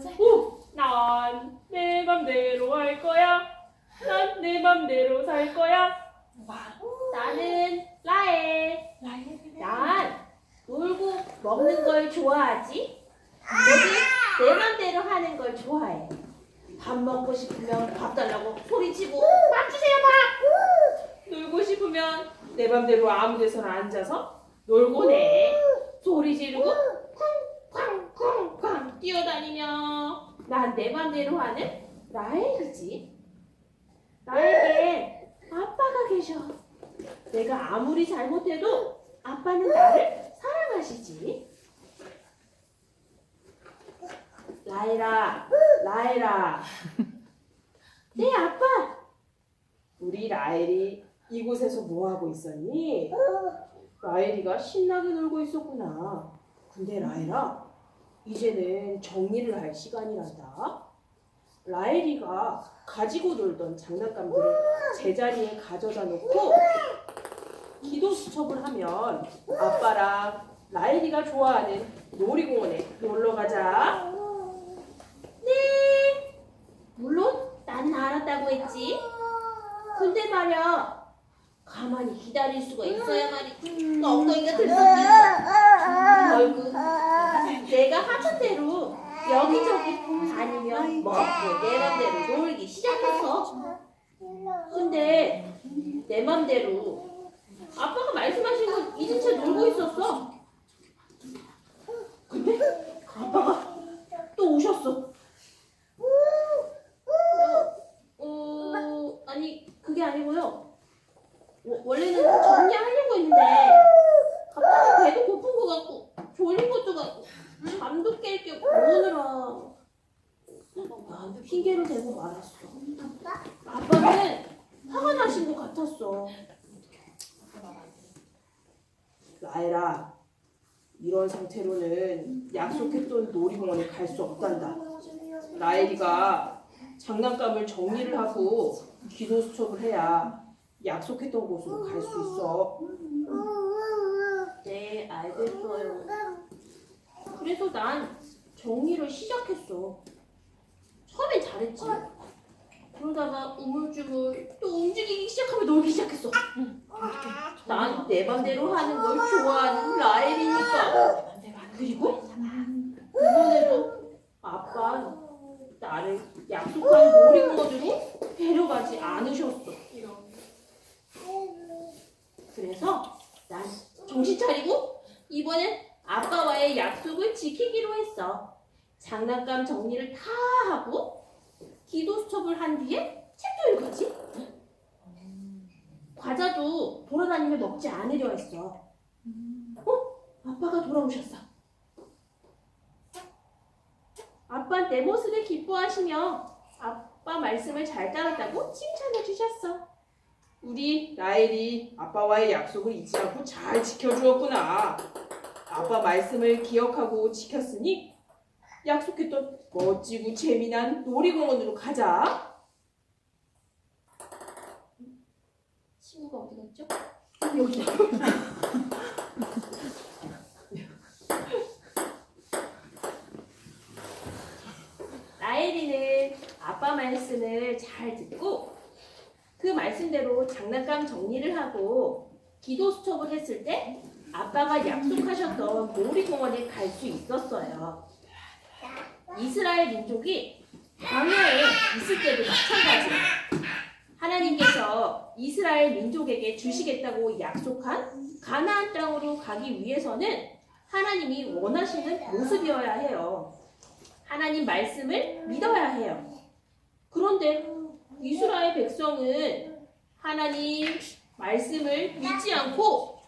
가자. 오, 난내 맘대로 할 거야. 난 내 맘대로 살 거야. 와, 나는. 라이언이네. 난 놀고 먹는 걸 좋아하지. 너도 내 맘대로 하는 걸 좋아해. 밥 먹고 싶으면 밥 달라고 소리치고 밥 주세요 밥. 놀고 싶으면 내 맘대로 아무 데서나 앉아서 놀고 내 소리 지르고 쿵쾅쿵쾅 뛰어다니며 난 내 맘대로 하는 라엘이지. 나에겐 아빠가 계셔. 내가 아무리 잘못해도 아빠는 나를 사랑하시지. 라엘아, 라엘아. 네, 아빠. 우리 라엘이 이곳에서 뭐 하고 있었니? 라엘이가 신나게 놀고 있었구나. 근데 라엘아, 이제는 정리를 할 시간이란다. 라엘이가 가지고 놀던 장난감들을 제자리에 가져다 놓고 기도 수첩을 하면 아빠랑 라엘이가 좋아하는 놀이공원에 놀러 가자. 네. 물론 나는 알았다고 했지. 근데 말야 가만히 기다릴 수가 있어야 말이지. 엉덩이가 들썩들썩. 결국 내가 하던 대로 여기저기 다니며 먹고 내 맘대로 놀기 시작했어. 근데 내 맘대로 아빠가 말씀하신 건 잊은 채 놀고 있었어. 근데 아빠가 또 오셨어. 어, 아니 그게 아니고요. 워- 원래는 정리하려고 했는데 갑자기 배도 고픈 것 같고 졸린 것도 같고 잠도 깰 겸 오느라 나한테 핑계를 대고 말았어. 아빠는 화가 나신 것 같았어. 라엘아, 이런 상태로는 약속했던 놀이공원에 갈 수 없단다. 라엘이가 장난감을 정리를 하고 기도 수첩을 해야 약속했던 곳으로 갈 수 있어. 네, 알겠어요. 그래서 난 정리를 시작했어. 처음엔 잘했지. 그러다가 우물쭈물 또 움직이기 시작하면 놀기 시작했어. 난 내 맘대로 하는 걸 좋아하는 라엘이니까. 그리고 이번에도 아빠 나를 약속한 놀이공원으로 데려가지 않으셨어. 그래서 난 정신 차리고 이번엔 아빠와의 약속을 지키기로 했어. 장난감 정리를 다 하고 기도 수첩을 한 뒤에 책도 읽었지. 과자도 돌아다니며 먹지 않으려 했어. 어? 아빠가 돌아오셨어. 아빠 내 모습을 기뻐하시며 아빠 말씀을 잘 따랐다고 칭찬해 주셨어. 우리 라엘이 아빠와의 약속을 잊지 않고 잘 지켜주었구나. 아빠 말씀을 기억하고 지켰으니 약속했던 멋지고 재미난 놀이공원으로 가자. 친구가 어디 갔죠? 여기다. 라엘이는 아빠 말씀을 잘 듣고 그 말씀대로 장난감 정리를 하고 기도 수첩을 했을 때 아빠가 약속하셨던 놀이공원에 갈 수 있었어요. 이스라엘 민족이 광야에 있을 때도 마찬가지. 하나님께서 이스라엘 민족에게 주시겠다고 약속한 가나안 땅으로 가기 위해서는 하나님이 원하시는 모습이어야 해요. 하나님 말씀을 믿어야 해요. 그런데 이스라엘 백성은 하나님 말씀을 믿지 않고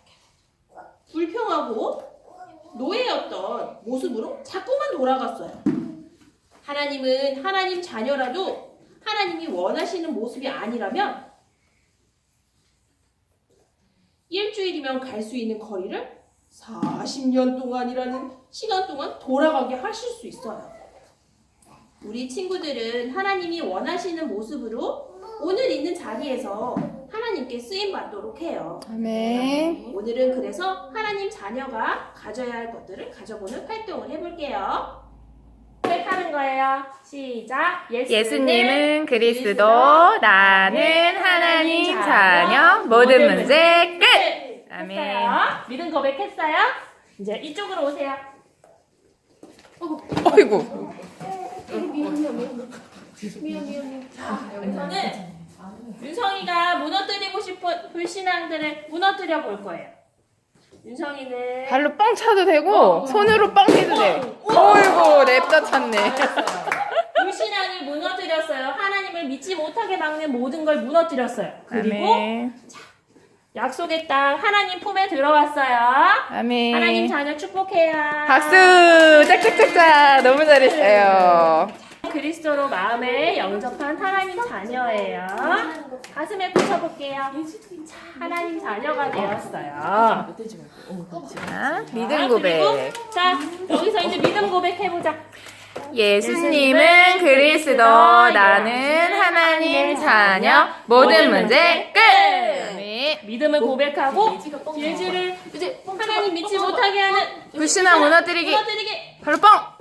불평하고 노예였던 모습으로 자꾸만 돌아갔어요. 하나님은 하나님 자녀라도 하나님이 원하시는 모습이 아니라면 일주일이면 갈 수 있는 거리를 40년 동안이라는 시간 동안 돌아가게 하실 수 있어요. 우리 친구들은 하나님이 원하시는 모습으로 오늘 있는 자리에서 하나님께 쓰임 받도록 해요. 아멘. 오늘은 그래서 하나님 자녀가 가져야 할 것들을 가져보는 활동을 해볼게요. 하는 거예요. 시작. 예수님은 그리스도, 나는 하나님 자녀, 모든 문제 끝! 아멘. 했어요. 믿음 고백했어요? 이제 이쪽으로 오세요. 어이구. 여기서는 윤성이가 무너뜨리고 싶은 불신앙들을 무너뜨려 볼 거예요. 윤성이는 발로 뻥 차도 되고, 어. 손으로 뻥 해도 돼. 어. 어이구, 냅다 찼네. 불신앙을 무너뜨렸어요. 하나님을 믿지 못하게 막는 모든 걸 무너뜨렸어요. 그리고 아멘. 약속의 땅 하나님 품에 들어왔어요. 아멘. 하나님 자녀 축복해요. 박수! 짝짝짝짝! 너무 잘했어요. 그리스도로 마음을 영접한 하나님 자녀예요. 가슴에 붙여볼게요. 하나님 자녀가 되었어요. 자, 믿음 자, 고백. 그리고 자, 여기서 이제 믿음 고백 해보자. 예수님은 그리스도, 나는 하나님 자녀, 모든 문제 끝! 믿음을 고백하고 예지를 이제 하나님 믿지 못하게 하는 불신앙 무너뜨리기. 발로 뻥!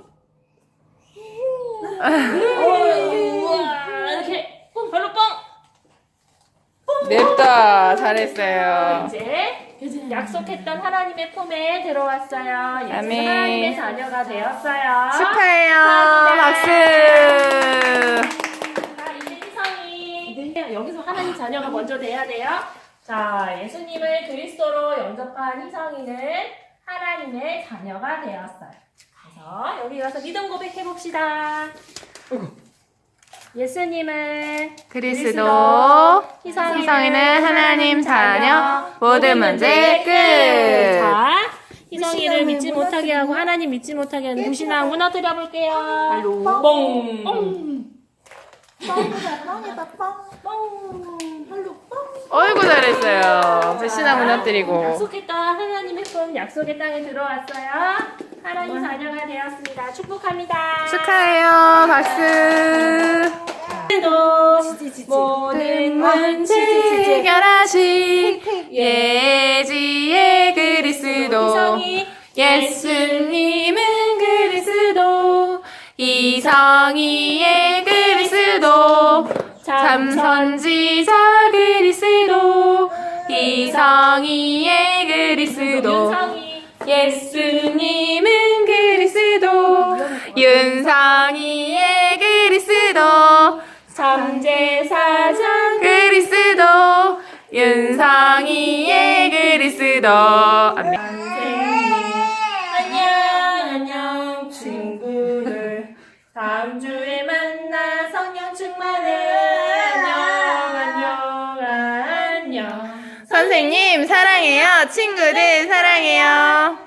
우와, 이렇게 뻥 발로 뻥. 냅다 잘했어요. 이제 약속했던 하나님의 품에 들어왔어요. 예수 아멘. 하나님의 자녀가 되었어요. 축하해요. 박수! 자, 이제 희성이 여기서 하나님 자녀가 먼저 돼야 돼요. 자, 예수님을 그리스도로 영접한 희성이는 하나님의 자녀가 되었어요. 그래서 여기 가서 믿음 고백해 봅시다. 예수님은 그리스도, 희성이는 하나님 자녀, 모든 문제 끝! 자, 희성이를 믿지 못하게 하고 하나님 믿지 못하게 하는 무신앙 무너뜨려 볼게요. 발로 뻥. 뻥. 어이구 잘했어요. 불신앙 무너뜨리고. 약속했던 하나님의 품 약속의 땅에 들어왔어요. 하나님 자녀가 되었습니다. 축복합니다. 축하해요. 박수! 모든 문제 해결하신 예지의 그리스도 예수님은 그리스도 이성이의 그리스도 참 선지자 그리스도 이성이의 그리스도 예수님은 그리스도 윤성이의 그리스도 삼제사장 그리스도 윤성이의 그리스도 아멘. 선생님 사랑해요. 친구들 사랑해요